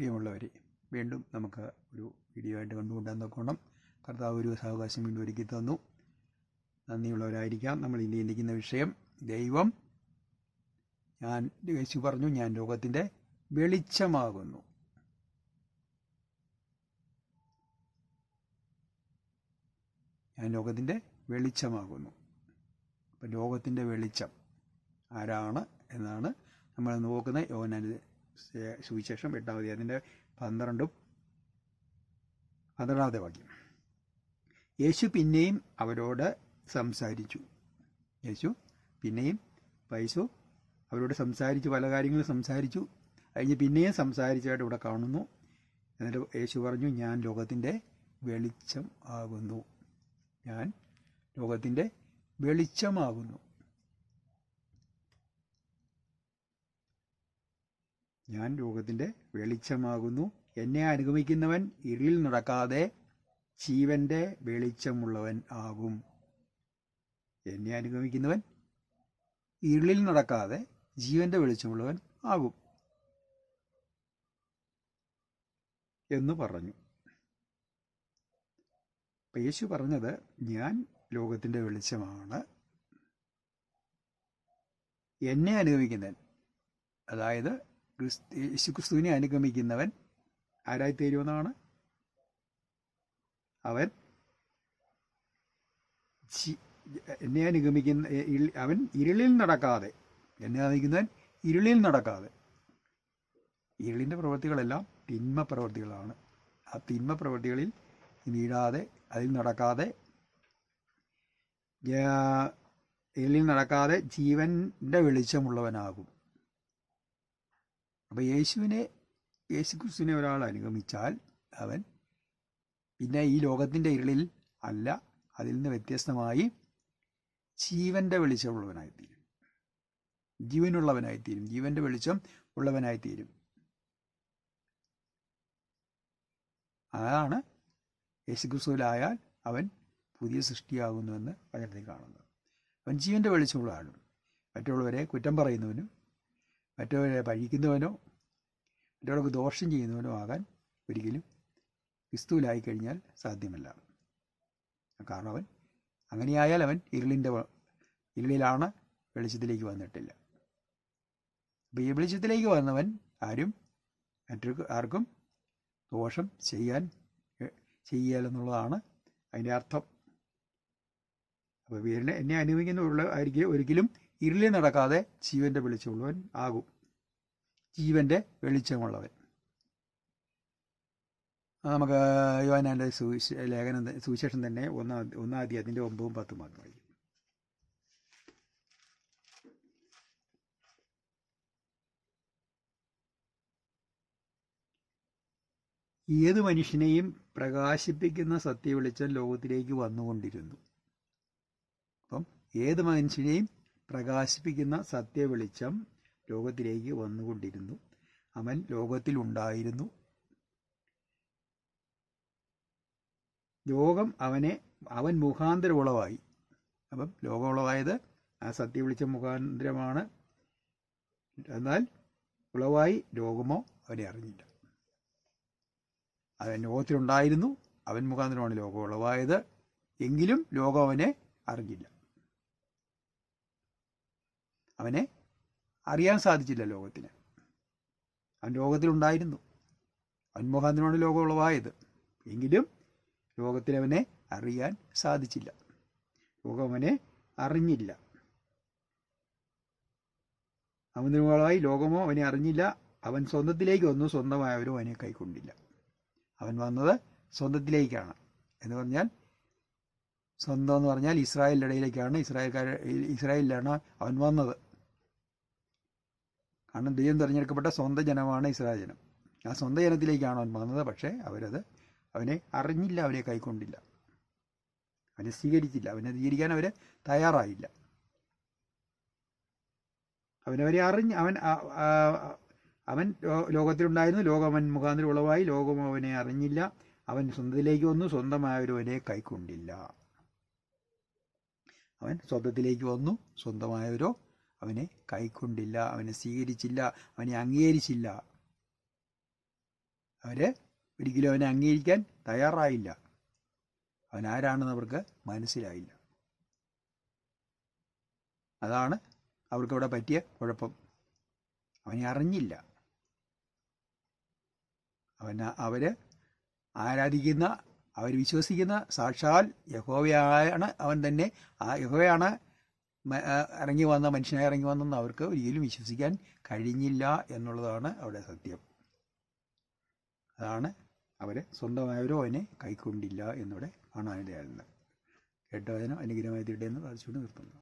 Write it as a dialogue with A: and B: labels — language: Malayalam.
A: പ്രിയമുള്ളവരെ വീണ്ടും നമുക്ക് ഒരു വീഡിയോ ആയിട്ട് കണ്ടുകൊണ്ടാൻ നോക്കണം. കർത്താവ് ഒരു സാവകാശം വീണ്ടും ഒരുക്കി തന്നു. നന്ദിയുള്ളവരായിരിക്കാം നമ്മൾ ഇനി ചിന്തിക്കുന്ന വിഷയം. ദൈവം ഞാൻ യേശു പറഞ്ഞു ഞാൻ ലോകത്തിന്റെ വെളിച്ചമാകുന്നു. ഞാൻ ലോകത്തിന്റെ വെളിച്ചമാകുന്നു. അപ്പം ലോകത്തിന്റെ വെളിച്ചം ആരാണ് എന്നാണ് നമ്മൾ നോക്കുന്നത്. യോഹന്നാന്റെ സുവിശേഷം എട്ടാമതി അതിന്റെ പന്ത്രണ്ടും പന്ത്രണ്ടാമത്തെ വാക്യം. യേശു പിന്നെയും അവരോട് സംസാരിച്ചു. യേശു പിന്നെയും പൈസു അവരോട് സംസാരിച്ചു പല കാര്യങ്ങളും സംസാരിച്ചു. കഴിഞ്ഞ് പിന്നെയും സംസാരിച്ചായിട്ട് ഇവിടെ കാണുന്നു. എന്നിട്ട് യേശു പറഞ്ഞു ഞാൻ ലോകത്തിന്റെ വെളിച്ചം ആകുന്നു. ഞാൻ ലോകത്തിന്റെ വെളിച്ചമാകുന്നു ഞാൻ ലോകത്തിന്റെ വെളിച്ചമാകുന്നു. എന്നെ അനുഗമിക്കുന്നവൻ ഇരുളിൽ നടക്കാതെ ജീവന്റെ വെളിച്ചമുള്ളവൻ ആകും. എന്നെ അനുഗമിക്കുന്നവൻ ഇരുളിൽ നടക്കാതെ ജീവന്റെ വെളിച്ചമുള്ളവൻ ആകും. എന്ന് പറഞ്ഞു. യേശു പറഞ്ഞത് ഞാൻ ലോകത്തിന്റെ വെളിച്ചമാണ്. എന്നെ അനുഗമിക്കുന്നവൻ അതായത് ക്രിസ്തു യേശു ക്രിസ്തുവിനെ അനുഗമിക്കുന്നവൻ ആരായി തീരുമെന്നാണ് അവൻ എന്നെ അനുഗമിക്കുന്ന അവൻ ഇരുളിൽ നടക്കാതെ എന്നെ അനുഗമിക്കുന്നവൻ ഇരുളിൽ നടക്കാതെ ഇരുളിന്റെ പ്രവൃത്തികളെല്ലാം തിന്മ പ്രവൃത്തികളാണ് ആ തിന്മ പ്രവൃത്തികളിൽ വീഴാതെ അതിൽ നടക്കാതെ ഇരുളിൽ നടക്കാതെ ജീവന്റെ വെളിച്ചമുള്ളവനാകും അപ്പോൾ യേശുവിനെ യേശു ക്രിസ്തുവിനെ ഒരാൾ അനുഗമിച്ചാൽ അവൻ പിന്നെ ഈ ലോകത്തിന്റെ ഇരുളിൽ അല്ല അതിൽ നിന്ന് വ്യത്യസ്തമായി ജീവന്റെ വെളിച്ചമുള്ളവനായിത്തീരും ജീവനുള്ളവനായിത്തീരും. ജീവന്റെ വെളിച്ചം ഉള്ളവനായിത്തീരും. അതാണ് യേശുക്രിസ്തുവിലായാൽ അവൻ പുതിയ സൃഷ്ടിയാകുന്നുവെന്ന് വചനത്തിൽ കാണുന്നത്. അവൻ ജീവന്റെ വെളിച്ചമുള്ള ആളും. മറ്റുള്ളവരെ കുറ്റം പറയുന്നവനും മറ്റുള്ളവരെ പഴിക്കുന്നവനോ മറ്റുള്ളവർക്ക് ദോഷം ചെയ്യുന്നവനോ ആകാൻ ഒരിക്കലും ക്രിസ്തുവിലായി കഴിഞ്ഞാൽ സാധ്യമല്ല. കാരണം അവൻ അങ്ങനെയായാൽ അവൻ ഇരുളിന്റെ ഇരുളിലാണ് വെളിച്ചത്തിലേക്ക് വന്നിട്ടില്ല. അപ്പോൾ ഈ വെളിച്ചത്തിലേക്ക് വന്നവൻ ആരും മറ്റൊരു ആർക്കും ദോഷം ചെയ്യാൻ ചെയ്യാലെന്നുള്ളതാണ് അതിന്റെ അർത്ഥം. അപ്പോൾ വീരനെ എന്നെ അനുഭവിക്കുന്ന ആയിരിക്കും ഒരിക്കലും ഇരുളിൽ നടക്കാതെ ജീവന്റെ വെളിച്ചമുള്ളവൻ ആകും. ജീവന്റെ വെളിച്ചമുള്ളവൻ. നമുക്ക് യോനാന്റെ സുവിശ ലേഖനം സുവിശേഷം തന്നെ ഒന്നാം ഒന്നാം അതിന്റെ ഒമ്പതും പത്തും മാത്രം വായിക്കും. ഏത് മനുഷ്യനെയും പ്രകാശിപ്പിക്കുന്ന സത്യവെളിച്ചം ലോകത്തിലേക്ക് വന്നുകൊണ്ടിരുന്നു. അപ്പം ഏത് മനുഷ്യനെയും പ്രകാശിപ്പിക്കുന്ന സത്യവെളിച്ചം ലോകത്തിലേക്ക് വന്നുകൊണ്ടിരുന്നു. അവൻ ലോകത്തിലുണ്ടായിരുന്നു. ലോകം അവനെ അവൻ മുഖാന്തര ഉളവായി അപ്പം ലോകം ഉളവായത് ആ സത്യവിളിച്ച മുഖാന്തരമാണ്. എന്നാൽ ഉളവായി ലോകമോ അവനെ അറിഞ്ഞില്ല. അവൻ ലോകത്തിലുണ്ടായിരുന്നു. അവൻ മുഖാന്തരമാണ് ലോകം ഉളവായത് എങ്കിലും ലോകം അവനെ അറിഞ്ഞില്ല. അവനെ അറിയാൻ സാധിച്ചില്ല ലോകത്തിന്. അവൻ ലോകത്തിലുണ്ടായിരുന്നു. അവൻ മുഖാന്തരമാണ് ലോകം ഉളവായത് എങ്കിലും ലോകത്തിലവനെ അറിയാൻ സാധിച്ചില്ല. ലോകം അവനെ അറിഞ്ഞില്ല. അവനുമായി ലോകമോ അവനെ അറിഞ്ഞില്ല. അവൻ സ്വന്തത്തിലേക്ക് വന്നു. സ്വന്തമായവരും അവനെ കൈക്കൊണ്ടില്ല. അവൻ വന്നത് സ്വന്തത്തിലേക്കാണ്. എന്ന് പറഞ്ഞാൽ സ്വന്തം എന്ന് പറഞ്ഞാൽ ഇസ്രായേലിന്റെ ഇടയിലേക്കാണ്. ഇസ്രായേൽക്കാർ ഇസ്രായേലിലാണ് അവൻ വന്നത്. കാരണം ദൈവം തിരഞ്ഞെടുക്കപ്പെട്ട സ്വന്തം ജനമാണ് ഇസ്രായേൽ ജനം ആ സ്വന്തം ജനത്തിലേക്കാണ് അവൻ വന്നത്. പക്ഷേ അവരത് അവനെ അറിഞ്ഞില്ല അവനെ കൈക്കൊണ്ടില്ല. അവനെ സ്വീകരിച്ചില്ല. അവനെ സ്വീകരിക്കാൻ അവർ തയ്യാറായില്ല. അവനവരെ അറിഞ്ഞ് അവൻ അവൻ ലോകത്തിലുണ്ടായിരുന്നു ലോകം അവൻ മുഖാന്തരം ഉളവായി. ലോകം അവനെ അറിഞ്ഞില്ല. അവൻ സ്വന്തത്തിലേക്ക് വന്നു. സ്വന്തമായവരും അവനെ കൈക്കൊണ്ടില്ല. അവൻ സ്വന്തത്തിലേക്ക് വന്നു. സ്വന്തമായവരോ അവനെ കൈക്കൊണ്ടില്ല അവനെ സ്വീകരിച്ചില്ല അവനെ അംഗീകരിച്ചില്ല. അവർ ഒരിക്കലും അവനെ അംഗീകരിക്കാൻ തയ്യാറായില്ല. അവൻ ആരാണെന്ന് അവർക്ക് മനസ്സിലായില്ല. അതാണ് അവർക്കവിടെ പറ്റിയ കുഴപ്പം. അവനെ അറിഞ്ഞില്ല. അവൻ അവർ ആരാധിക്കുന്ന അവർ വിശ്വസിക്കുന്ന സാക്ഷാൽ യഹോവയാണ് അവൻ തന്നെ. ആ യഹോവയാണ് ഇറങ്ങി വന്ന മനുഷ്യനായി ഇറങ്ങി വന്നെന്ന് അവർക്ക് ഒരിക്കലും വിശ്വസിക്കാൻ കഴിഞ്ഞില്ല എന്നുള്ളതാണ് അവിടെ സത്യം. അതാണ് അവർ സ്വന്തമായവരോ അവനെ കൈക്കൊണ്ടില്ല എന്നിവിടെ കാണാനിടയാകുന്നത് കേട്ടവനും അനുഗ്രഹമായി തീട്ടെ എന്ന് പ്രാർത്ഥിച്ചുകൊണ്ട് നിർത്തുന്നു.